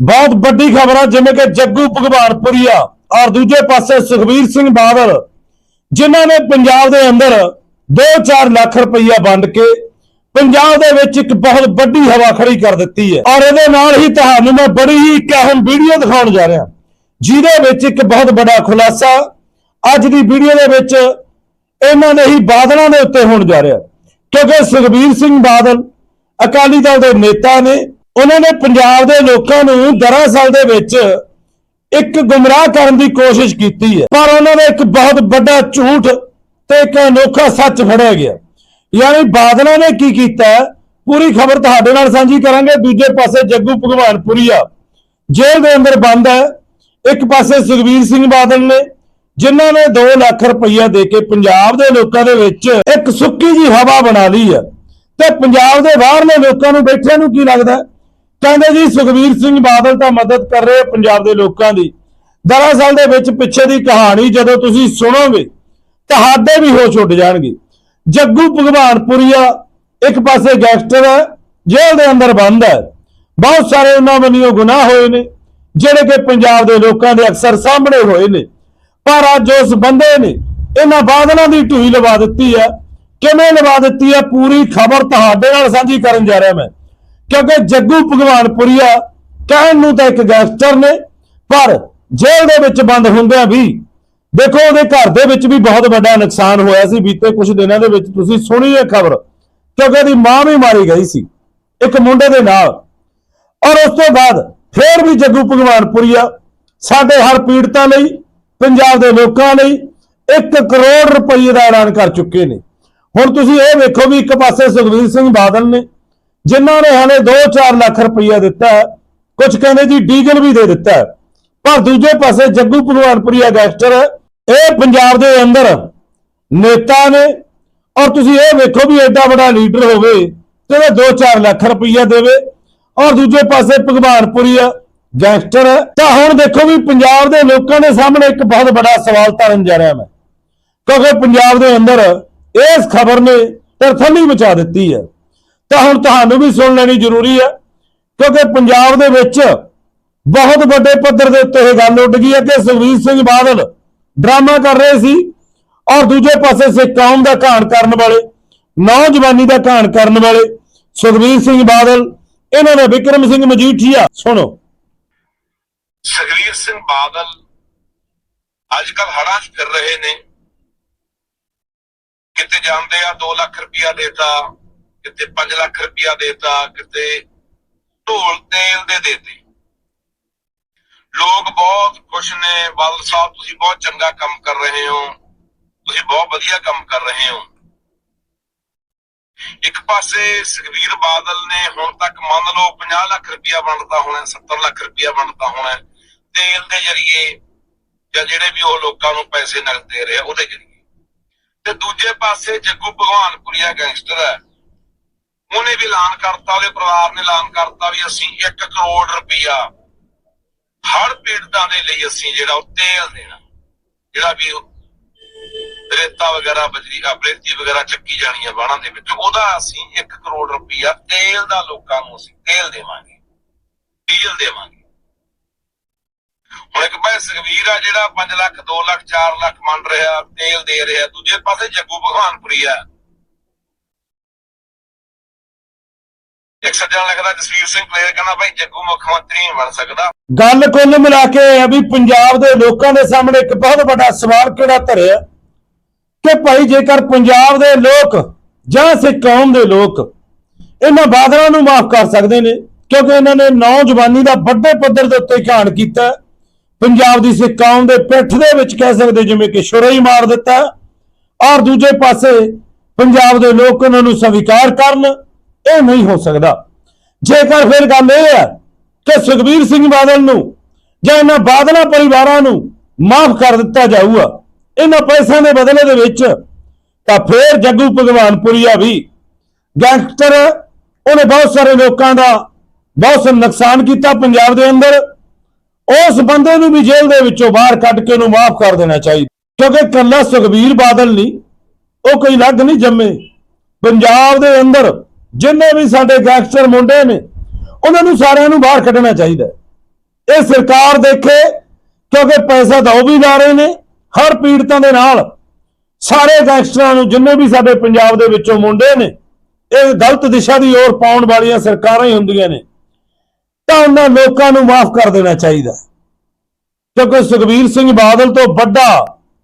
ਬਹੁਤ ਵੱਡੀ ਖਬਰ ਆ, ਜਿਵੇਂ ਕਿ ਜੱਗੂ ਭਗਵਾਨਪੁਰੀਆ ਔਰ ਦੂਜੇ ਪਾਸੇ ਸੁਖਬੀਰ ਸਿੰਘ ਬਾਦਲ, ਜਿਨ੍ਹਾਂ ਨੇ ਪੰਜਾਬ ਦੇ ਅੰਦਰ 2-4 ਲੱਖ ਰੁਪਈਆ ਵੰਡ ਕੇ ਪੰਜਾਬ ਦੇ ਵਿੱਚ ਇੱਕ ਬਹੁਤ ਵੱਡੀ ਹਵਾ ਖੜੀ ਕਰ ਦਿੱਤੀ ਹੈ। ਔਰ ਇਹਦੇ ਨਾਲ ਹੀ ਤੁਹਾਨੂੰ ਮੈਂ ਬੜੀ ਹੀ ਇੱਕ ਅਹਿਮ ਵੀਡੀਓ ਦਿਖਾਉਣ ਜਾ ਰਿਹਾ। ਜਿਹਦੇ ਵਿੱਚ ਇੱਕ ਬਹੁਤ ਵੱਡਾ ਖੁਲਾਸਾ ਅੱਜ ਦੀ ਵੀਡੀਓ ਦੇ ਵਿੱਚ ਇਹਨਾਂ ਦੇ ਹੀ ਬਾਦਲਾਂ ਦੇ ਉੱਤੇ ਹੋਣ ਜਾ ਰਿਹਾ। ਕਿਉਂਕਿ ਸੁਖਬੀਰ ਸਿੰਘ ਬਾਦਲ ਅਕਾਲੀ ਦਲ ਦੇ ਨੇਤਾ ਨੇ ਉਹਨਾਂ ਨੇ ਪੰਜਾਬ ਦੇ ਲੋਕਾਂ ਨੂੰ ਦਰਅਸਲ ਦੇ ਵਿੱਚ ਇੱਕ ਗੁੰਮਰਾਹ ਕਰਨ ਦੀ ਕੋਸ਼ਿਸ਼ ਕੀਤੀ ਹੈ। ਪਰ ਉਹਨਾਂ ਨੇ ਇੱਕ ਬਹੁਤ ਵੱਡਾ ਝੂਠ ਤੇ ਇੱਕ ਅਨੋਖਾ ਸੱਚ ਫੜਿਆ ਗਿਆ। ਯਾਨੀ ਬਾਦਲਾਂ ਨੇ ਕੀ ਕੀਤਾ? ਪੂਰੀ ਖਬਰ ਤੁਹਾਡੇ ਨਾਲ ਸਾਂਝੀ ਕਰਾਂਗੇ। ਦੂਜੇ ਪਾਸੇ ਜੱਗੂ ਭਗਵਾਨਪੁਰੀਆ ਜੇਲ੍ਹ ਦੇ ਅੰਦਰ ਬੰਦ ਹੈ। ਇੱਕ ਪਾਸੇ ਸੁਖਬੀਰ ਸਿੰਘ ਬਾਦਲ ਨੇ, ਜਿਨ੍ਹਾਂ ਨੇ 2 ਲੱਖ ਰੁਪਈਆ ਦੇ ਕੇ ਪੰਜਾਬ ਦੇ ਲੋਕਾਂ ਦੇ ਵਿੱਚ ਇੱਕ ਸੁੱਕੀ ਜੀ ਹਵਾ ਬਣਾ ਲਈ ਹੈ। ਤੇ ਪੰਜਾਬ ਦੇ ਬਾਹਰਲੇ ਲੋਕਾਂ ਨੂੰ ਬੈਠਿਆਂ ਨੂੰ ਕੀ ਲੱਗਦਾ? ਕਹਿੰਦੇ ਜੀ ਸੁਖਬੀਰ ਸਿੰਘ ਬਾਦਲ ਤਾਂ ਮਦਦ ਕਰ ਰਹੇ ਪੰਜਾਬ ਦੇ ਲੋਕਾਂ ਦੀ। ਦਰਅਸਲ ਦੇ ਵਿੱਚ ਪਿੱਛੇ ਦੀ ਕਹਾਣੀ ਜਦੋਂ ਤੁਸੀਂ ਸੁਣੋਗੇ, ਤੁਹਾਡੇ ਵੀ ਹੋ ਛੁੱਟ ਜਾਣਗੇ। ਜੱਗੂ ਭਗਵਾਨਪੁਰੀਆ ਇੱਕ ਪਾਸੇ ਗੈਂਗਸਟਰ ਹੈ, ਜੇਲ੍ਹ ਦੇ ਅੰਦਰ ਬੰਦ ਹੈ। ਬਹੁਤ ਸਾਰੇ ਉਹਨਾਂ ਵੱਲੋਂ ਗੁਨਾਹ ਹੋਏ ਨੇ, ਜਿਹੜੇ ਕਿ ਪੰਜਾਬ ਦੇ ਲੋਕਾਂ ਦੇ ਅਕਸਰ ਸਾਹਮਣੇ ਹੋਏ ਨੇ। ਪਰ ਅੱਜ ਉਸ ਬੰਦੇ ਨੇ ਇਹਨਾਂ ਬਾਦਲਾਂ ਦੀ ਢੂਈ ਲਵਾ ਦਿੱਤੀ ਹੈ। ਕਿਵੇਂ ਲਵਾ ਦਿੱਤੀ ਹੈ, ਪੂਰੀ ਖਬਰ ਤੁਹਾਡੇ ਨਾਲ ਸਾਂਝੀ ਕਰਨ ਜਾ ਰਿਹਾ ਮੈਂ। ਕਿਉਂਕਿ ਜੱਗੂ ਭਗਵਾਨਪੁਰੀਆ ਕਹਿਣ ਨੂੰ ਤਾਂ ਇੱਕ ਗੈਂਗਸਟਰ ਨੇ, ਪਰ ਜੇਲ੍ਹ ਦੇ ਵਿੱਚ ਬੰਦ ਹੁੰਦਿਆਂ ਵੀ ਦੇਖੋ ਉਹਦੇ ਘਰ ਦੇ ਵਿੱਚ ਵੀ ਬਹੁਤ ਵੱਡਾ ਨੁਕਸਾਨ ਹੋਇਆ ਸੀ, ਬੀਤੇ ਕੁਝ ਦਿਨਾਂ ਦੇ ਵਿੱਚ। ਤੁਸੀਂ ਸੁਣੀ ਇਹ ਖਬਰ, ਕਿਉਂਕਿ ਉਹਦੀ ਮਾਂ ਵੀ ਮਾਰੀ ਗਈ ਸੀ, ਇੱਕ ਮੁੰਡੇ ਦੇ ਨਾਲ। ਔਰ ਉਸ ਤੋਂ ਬਾਅਦ ਫੇਰ ਵੀ ਜੱਗੂ ਭਗਵਾਨਪੁਰੀਆ ਸਾਡੇ ਹਰ ਪੀੜਤਾਂ ਲਈ, ਪੰਜਾਬ ਦੇ ਲੋਕਾਂ ਲਈ 1 ਕਰੋੜ ਰੁਪਏ ਦਾ ਐਲਾਨ ਕਰ ਚੁੱਕੇ ਨੇ। ਹੁਣ ਤੁਸੀਂ ਇਹ ਵੇਖੋ ਵੀ ਇੱਕ ਪਾਸੇ ਸੁਖਵੀਰ ਸਿੰਘ ਬਾਦਲ ਨੇ ਜਿਨ੍ਹਾਂ ਨੇ ਹਲੇ 2-4 ਲੱਖ ਰੁਪਈਆ ਦਿੱਤਾ ਹੈ ਕੁਝ ਕਹਿੰਦੇ ਜੀ ਡੀਜ਼ਲ ਵੀ ਦੇ ਦਿੱਤਾ ਪਰ ਦੂਜੇ ਪਾਸੇ ਜੱਗੂ ਭਗਵਾਨਪੁਰੀਆ ਗੈਂਗਸਟਰ, ਇਹ ਪੰਜਾਬ ਦੇ ਅੰਦਰ ਨੇਤਾ ਨੇ, ਔਰ ਤੁਸੀਂ ਇਹ ਵੇਖੋ ਵੀ ਐਡਾ ਵੱਡਾ ਲੀਡਰ ਹੋਵੇ ਤੇ ਉਹ 2-4 ਲੱਖ ਰੁਪਈਆ ਦੇਵੇ, ਔਰ ਦੂਜੇ ਪਾਸੇ ਭਗਵਾਨਪੁਰੀਆ ਗੈਂਗਸਟਰ ਹੈ ਤਾਂ ਹੁਣ ਦੇਖੋ ਵੀ ਪੰਜਾਬ ਦੇ ਲੋਕਾਂ ਦੇ ਸਾਹਮਣੇ ਇੱਕ ਬਹੁਤ ਵੱਡਾ ਸਵਾਲ ਧਰਨ ਜਾ ਰਿਹਾ ਮੈਂ। ਕਿਉਂਕਿ ਪੰਜਾਬ ਦੇ ਅੰਦਰ ਇਸ ਖਬਰ ਨੇ ਤਰਥੱਲੀ ਮਚਾ ਦਿੱਤੀ ਹੈ। ਤਾਂ ਹੁਣ ਤੁਹਾਨੂੰ ਵੀ ਸੁਣ ਲੈਣੀ ਜ਼ਰੂਰੀ ਹੈ, ਕਿਉਂਕਿ ਪੰਜਾਬ ਦੇ ਵਿੱਚ ਬਹੁਤ ਵੱਡੇ ਪੱਧਰ ਦੇ ਉੱਤੇ ਇਹ ਗੱਲ ਉੱਡ ਗਈ ਹੈ ਕਿ ਸੁਖਬੀਰ ਸਿੰਘ ਬਾਦਲ ਡਰਾਮਾ ਕਰ ਰਹੇ ਸੀ ਔਰ ਦੂਜੇ ਪਾਸੇ ਸਿੱਖ ਕੌਮ ਦਾ ਘਾਣ ਕਰਨ ਵਾਲੇ, ਨੌਜਵਾਨੀ ਦਾ ਘਾਣ ਕਰਨ ਵਾਲੇ ਸੁਖਬੀਰ ਸਿੰਘ ਬਾਦਲ, ਇਹਨਾਂ ਨੇ ਵਿਕਰਮ ਸਿੰਘ ਮਜੀਠੀਆ, ਸੁਣੋ। ਸੁਖਵੀਰ ਸਿੰਘ ਬਾਦਲ ਅੱਜ ਕੱਲ ਹੜਾਂ 'ਚ ਫਿਰ ਰਹੇ ਨੇ। ਕਿਤੇ ਜਾਂਦੇ ਆ 2 ਲੱਖ ਰੁਪਇਆ ਦੇਤਾ ਕਿਤੇ 5 ਲੱਖ ਰੁਪਇਆ ਦੇਤਾ, ਕਿਤੇ ਢੋਲ ਤੇਲ ਦੇ ਦੇਤੇ। ਲੋਕ ਬਹੁਤ ਖੁਸ਼ ਨੇ, ਬਾਦਲ ਸਾਹਿਬ, ਤੁਸੀਂ ਬਹੁਤ ਚੰਗਾ ਕੰਮ ਕਰ ਰਹੇ ਹੋ। ਤੁਸੀਂ ਬਹੁਤ ਵਧੀਆ ਕੰਮ ਕਰ ਰਹੇ ਹੋ। ਇੱਕ ਪਾਸੇ ਸੁਖਵੀਰ ਬਾਦਲ ਨੇ ਹੁਣ ਤੱਕ ਮੰਨ ਲਓ 50 ਲੱਖ ਰੁਪਇਆ ਵੰਡਦਾ ਹੋਣਾ 70 ਲੱਖ ਰੁਪਇਆ ਵੰਡਦਾ ਹੋਣਾ, ਤੇਲ ਦੇ ਜਰੀਏ ਜਾਂ ਜਿਹੜੇ ਵੀ ਉਹ ਲੋਕਾਂ ਨੂੰ ਪੈਸੇ ਨਗਦ ਦੇ ਰਿਹਾ ਉਹਦੇ ਜਰੀਏ। ਤੇ ਦੂਜੇ ਪਾਸੇ ਜੱਗੂ ਭਗਵਾਨਪੁਰੀਆ ਗੈਂਗਸਟਰ ਹੈ ਉਹਨੇ ਵੀ ਐਲਾਨ ਕਰਤਾ, ਉਹਦੇ ਪਰਿਵਾਰ ਨੇ ਐਲਾਨ ਕਰਤਾ ਵੀ ਅਸੀਂ 1 ਕਰੋੜ ਰੁਪਇਆ ਹੜ ਪੀੜਤਾਂ ਦੇ ਲਈ ਅਸੀਂ ਜਿਹੜਾ ਉਹ ਤੇਲ ਦੇਣਾ। ਜਿਹੜਾ ਵੀ ਰੇਤਾ ਵਗੈਰਾ, ਬਜਰੀ ਅਬਰੇਤੀ ਵਗੈਰਾ ਚੱਕੀ ਜਾਣੀ ਆ ਬਾਣਾ ਦੇ ਵਿੱਚ, ਉਹਦਾ ਅਸੀਂ 1 ਕਰੋੜ ਰੁਪਇਆ ਤੇਲ ਦਾ ਲੋਕਾਂ ਨੂੰ ਅਸੀਂ ਤੇਲ ਦੇਵਾਂਗੇ, ਡੀਜ਼ਲ ਦੇਵਾਂਗੇ। ਹੁਣ ਇੱਕ ਪਾਸੇ ਸੁਖਵੀਰ ਆ ਜਿਹੜਾ 5 ਲੱਖ 2 ਲੱਖ 4 ਲੱਖ ਮੰਨ ਰਿਹਾ, ਤੇਲ ਦੇ ਰਿਹਾ, ਦੂਜੇ ਪਾਸੇ ਜੱਗੂ ਭਗਵਾਨਪੁਰੀ ਆ। ਇੱਕ ਸੱਜਣ ਲਿਖਦਾ ਜਸਵੀਰ ਸਿੰਘ ਪਲੇਅਰ ਕਹਿੰਦਾ ਭਾਈ ਜੱਗੂ ਮੁੱਖ ਮੰਤਰੀ ਨਹੀਂ ਬਣ ਸਕਦਾ। ਗੱਲ ਕੁੱਲ ਮਿਲਾ ਕੇ ਇਹ ਹੈ ਵੀ ਪੰਜਾਬ ਦੇ ਲੋਕਾਂ ਦੇ ਸਾਹਮਣੇ ਇੱਕ ਬਹੁਤ ਵੱਡਾ ਸਵਾਲ ਕਿਹੜਾ ਧਰਿਆ? ਕਿ ਭਾਈ ਜੇਕਰ ਪੰਜਾਬ ਦੇ ਲੋਕ ਜਾਂ ਸਿੱਖ ਕੌਮ ਦੇ ਲੋਕ ਇਹਨਾਂ ਬਾਦਲਾਂ ਨੂੰ ਮਾਫ ਕਰ ਸਕਦੇ ਨੇ, ਕਿਉਂਕਿ ਇਹਨਾਂ ਨੇ ਨੌਜਵਾਨੀ ਦਾ ਵੱਡੇ ਪੱਧਰ ਦੇ ਉੱਤੇ ਘਾਣ ਕੀਤਾ, ਪੰਜਾਬ ਦੀ ਸਿੱਖ ਕੌਮ ਦੇ ਪਿੱਠ ਦੇ ਵਿੱਚ ਕਹਿ ਸਕਦੇ ਜਿਵੇਂ ਕਿ ਛੁਰਾ ਹੀ ਮਾਰ ਦਿੱਤਾ, ਔਰ ਦੂਜੇ ਪਾਸੇ ਪੰਜਾਬ ਦੇ ਲੋਕ ਉਹਨਾਂ ਨੂੰ ਸਵੀਕਾਰ ਕਰਨ ਇਹ ਨਹੀਂ ਹੋ ਸਕਦਾ। ਜੇਕਰ ਫਿਰ ਗੱਲ ਇਹ ਹੈ ਕਿ ਸੁਖਬੀਰ ਸਿੰਘ ਬਾਦਲ ਨੂੰ ਜਾਂ ਇਹਨਾਂ ਬਾਦਲਾਂ ਪਰਿਵਾਰਾਂ ਨੂੰ ਮਾਫ ਕਰ ਦਿੱਤਾ ਜਾਊਗਾ, ਇਹਨਾਂ ਪੈਸਿਆਂ ਦੇ ਬਦਲੇ ਦੇ ਵਿੱਚ ਤਾਂ ਫਿਰ ਜੱਗੂ ਭਗਵਾਨਪੁਰੀਆ ਵੀ ਗੈਂਗਸਟਰ, ਉਹਨੇ ਬਹੁਤ ਸਾਰੇ ਲੋਕਾਂ ਦਾ ਬਹੁਤ ਸੇ ਨੁਕਸਾਨ ਕੀਤਾ ਪੰਜਾਬ ਦੇ ਅੰਦਰ। ਉਸ ਬੰਦੇ ਨੂੰ ਵੀ ਜੇਲ੍ਹ ਦੇ ਵਿੱਚੋਂ ਬਾਹਰ ਕੱਢ ਕੇ ਉਹਨੂੰ ਮਾਫ ਕਰ ਦੇਣਾ ਚਾਹੀਦਾ। ਕਿਉਂਕਿ ਕੱਲਾ ਸੁਖਬੀਰ ਬਾਦਲ ਨਹੀਂ, ਉਹ ਕੋਈ ਲੱਗ ਨਹੀਂ ਜੰਮੇ। ਪੰਜਾਬ ਦੇ ਅੰਦਰ ਜਿੰਨੇ ਵੀ ਸਾਡੇ ਗੈਂਗਸਟਰ ਮੁੰਡੇ ਨੇ, ਉਹਨਾਂ ਨੂੰ ਸਾਰਿਆਂ ਨੂੰ ਬਾਹਰ ਕੱਢਣਾ ਚਾਹੀਦਾ ਇਹ ਸਰਕਾਰ ਦੇਖੇ, ਕਿਉਂਕਿ ਪੈਸਾ ਤਾਂ ਉਹ ਵੀ ਲਾ ਰਹੇ ਨੇ, ਹਰ ਪੀੜਤਾਂ ਦੇ ਨਾਲ ਸਾਰੇ ਗੈਂਗਸਟਰਾਂ ਨੂੰ ਜਿੰਨੇ ਵੀ ਸਾਡੇ ਪੰਜਾਬ ਦੇ ਵਿੱਚੋਂ ਮੁੰਡੇ ਨੇ, ਇਹ ਗਲਤ ਦਿਸ਼ਾ ਦੀ ओर ਪਾਉਣ ਵਾਲੀਆਂ ਸਰਕਾਰਾਂ ਹੀ ਹੁੰਦੀਆਂ ਨੇ, ਤਾਂ ਉਹਨਾਂ ਲੋਕਾਂ ਨੂੰ ਮਾਫ ਕਰ ਦੇਣਾ ਚਾਹੀਦਾ ਕਿਉਂਕਿ ਸੁਖਬੀਰ ਸਿੰਘ ਬਾਦਲ ਤੋਂ ਵੱਡਾ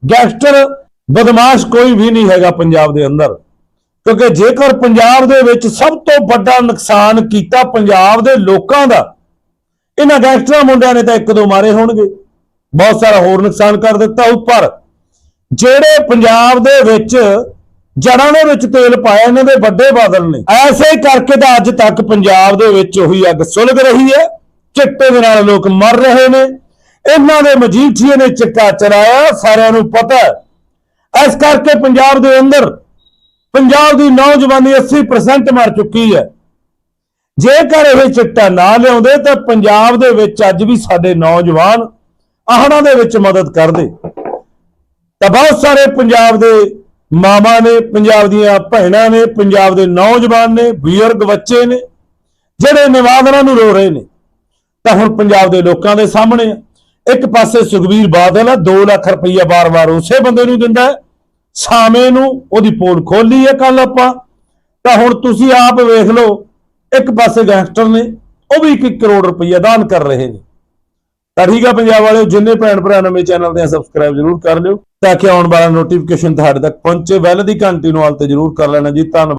ਗੈਂਗਸਟਰ ਬਦਮਾਸ਼ ਕੋਈ ਵੀ ਨਹੀਂ ਹੈਗਾ ਪੰਜਾਬ ਦੇ ਅੰਦਰ। ਕਿਉਂਕਿ ਜੇਕਰ ਪੰਜਾਬ ਦੇ ਵਿੱਚ ਸਭ ਤੋਂ ਵੱਡਾ ਨੁਕਸਾਨ ਕੀਤਾ ਪੰਜਾਬ ਦੇ ਲੋਕਾਂ ਦਾ, ਇਹਨਾਂ ਗੈਂਗਸਟਰਾਂ ਮੁੰਡਿਆਂ ਨੇ ਤਾਂ ਇੱਕ ਦੋ ਮਾਰੇ ਹੋਣਗੇ। ਬਹੁਤ ਸਾਰਾ ਹੋਰ ਨੁਕਸਾਨ ਕਰ ਦਿੱਤਾ ਉੱਪਰ। ਜਿਹੜੇ ਪੰਜਾਬ ਦੇ ਵਿੱਚ ਜੜਾਂ ਦੇ ਵਿੱਚ ਤੇਲ ਪਾਇਆ, ਇਹਨਾਂ ਦੇ ਵੱਡੇ ਬਾਦਲ ਨੇ। ਐਸੇ ਕਰਕੇ ਤਾਂ ਅੱਜ ਤੱਕ ਪੰਜਾਬ ਦੇ ਵਿੱਚ ਉਹੀ ਅੱਗ ਸੁਲਗ ਰਹੀ ਹੈ। ਚਿੱਟੇ ਦੇ ਨਾਲ ਲੋਕ ਮਰ ਰਹੇ ਨੇ। ਇਹਨਾਂ ਦੇ ਮਜੀਠੀਏ ਨੇ ਚਿੱਟਾ ਚਲਾਇਆ ਸਾਰਿਆਂ ਨੂੰ ਪਤਾ ਇਸ ਕਰਕੇ ਪੰਜਾਬ ਦੇ ਅੰਦਰ ਪੰਜਾਬ ਦੀ ਨੌਜਵਾਨੀ 80% ਮਰ ਚੁੱਕੀ ਹੈ। ਜੇਕਰ ਇਹ ਚਿੱਟਾ ਨਾ ਲਿਆਉਂਦੇ, ਤਾਂ ਪੰਜਾਬ ਦੇ ਵਿੱਚ ਅੱਜ ਵੀ ਸਾਡੇ ਨੌਜਵਾਨ ਆਹਣਾ ਦੇ ਵਿੱਚ ਮਦਦ ਕਰਦੇ। ਤਾਂ ਬਹੁਤ ਸਾਰੇ ਪੰਜਾਬ ਦੇ ਮਾਵਾਂ ਨੇ, ਪੰਜਾਬ ਦੀਆਂ ਭੈਣਾਂ ਨੇ, ਪੰਜਾਬ ਦੇ ਨੌਜਵਾਨ ਨੇ, ਬਜ਼ੁਰਗ ਬੱਚੇ ਨੇ, ਜਿਹੜੇ ਨਿਵਾਦਨਾਂ ਨੂੰ ਰੋ ਰਹੇ ਨੇ। ਤਾਂ ਹੁਣ ਪੰਜਾਬ ਦੇ ਲੋਕਾਂ ਦੇ ਸਾਹਮਣੇ ਆ। ਇੱਕ ਪਾਸੇ ਸੁਖਬੀਰ ਬਾਦਲ ਆ 2 ਲੱਖ ਰੁਪਈਆ ਬਾਰ-ਬਾਰ ਉਸੇ ਬੰਦੇ ਨੂੰ ਦਿੰਦਾ ਹੈ। ਸਾਵੇਂ ਨੂੰ ਉਹਦੀ ਪੋਲ ਖੋਲੀ ਹੈ ਕੱਲ ਆਪਾਂ, ਤਾਂ ਹੁਣ ਤੁਸੀਂ ਆਪ ਵੇਖ ਲਓ, ਇੱਕ ਪਾਸੇ ਗੈਂਗਸਟਰ ਨੇ, ਉਹ ਵੀ 1 ਕਰੋੜ ਰੁਪਈਆ ਦਾਨ ਕਰ ਰਹੇ ਨੇ। ਤਾਂ ਠੀਕ ਆ ਪੰਜਾਬ ਵਾਲਿਓ, ਜਿੰਨੇ ਭੈਣ ਭਰਾ ਨਵੇਂ ਚੈਨਲ ਦੇ ਸਬਸਕ੍ਰਾਈਬ ਜਰੂਰ ਕਰ ਲਿਓ, ਤਾਂ ਕਿ ਆਉਣ ਵਾਲਾ ਨੋਟੀਫਿਕੇਸ਼ਨ ਤੁਹਾਡੇ ਤੱਕ ਪਹੁੰਚੇ ਵੈਲ ਦੀ ਘੰਟੀ ਨੂੰ ਆਲ ਤੇ ਜਰੂਰ ਕਰ ਲੈਣਾ ਜੀ, ਧੰਨਵਾਦ।